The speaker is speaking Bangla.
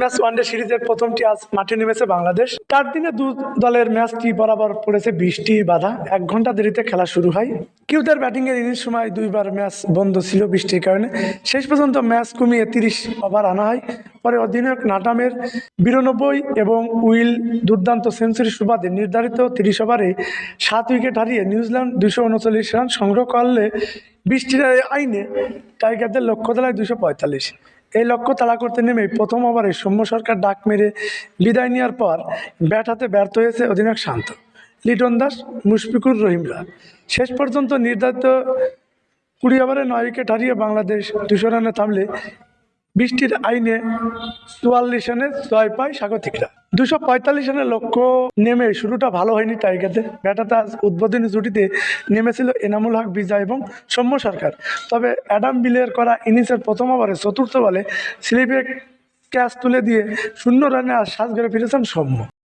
ম্যাচ ওয়ানডে সিরিজের প্রথমটি আজ মাঠে নেমেছে বাংলাদেশ। চার দিনে দু দলের ম্যাচটি বরাবর পড়েছে বৃষ্টি বাধা। এক ঘণ্টা দেরিতে খেলা শুরু হয়। কিউদের ব্যাটিংয়ের ইনিংস সময় দুইবার ম্যাচ বন্ধ ছিল বৃষ্টির কারণে। শেষ পর্যন্ত ম্যাচ কমিয়ে তিরিশ ওভার আনা হয়। পরে অধিনায়ক নাটামের বিরানব্বই এবং উইল দুর্দান্ত সেঞ্চুরি সুবাদে নির্ধারিত তিরিশ ওভারে সাত উইকেট হারিয়ে নিউজিল্যান্ড দুশো উনচল্লিশ রান সংগ্রহ করলে বৃষ্টির আইনে টাইগারদের লক্ষ্য দেলায় দুশো পঁয়তাল্লিশ। এই লক্ষ্য তাড়া করতে নেমে প্রথম ওভারে সৌম্য সরকার ডাক মেরে বিদায় নেওয়ার পর ব্যাট হাতে ব্যর্থ হয়েছে অধিনায়ক শান্ত। লিটন দাস, মুশফিকুর রহিমরা। শেষ পর্যন্ত নির্ধারিত কুড়ি ওভারে নয় উইকেট হারিয়ে বাংলাদেশ দুশো রানে থামলে বৃষ্টির আইনে চুয়াল্লিশ রানে জয় পায় স্বাগতিকরা। দুশো পঁয়তাল্লিশ রানের লক্ষ্য নেমে শুরুটা ভালো হয়নি টাইগারদের। ব্যাটাতে আজ উদ্বোধনী জুটিতে নেমেছিল এনামুল হক, বিজয় এবং সৌম্য সরকার। তবে অ্যাডাম বিলের করা ইনিংসের প্রথম ওভারে চতুর্থ বলে স্লিপে ক্যাচ তুলে দিয়ে শূন্য রানে আর সাজ ঘরে ফিরেছেন সৌম্য।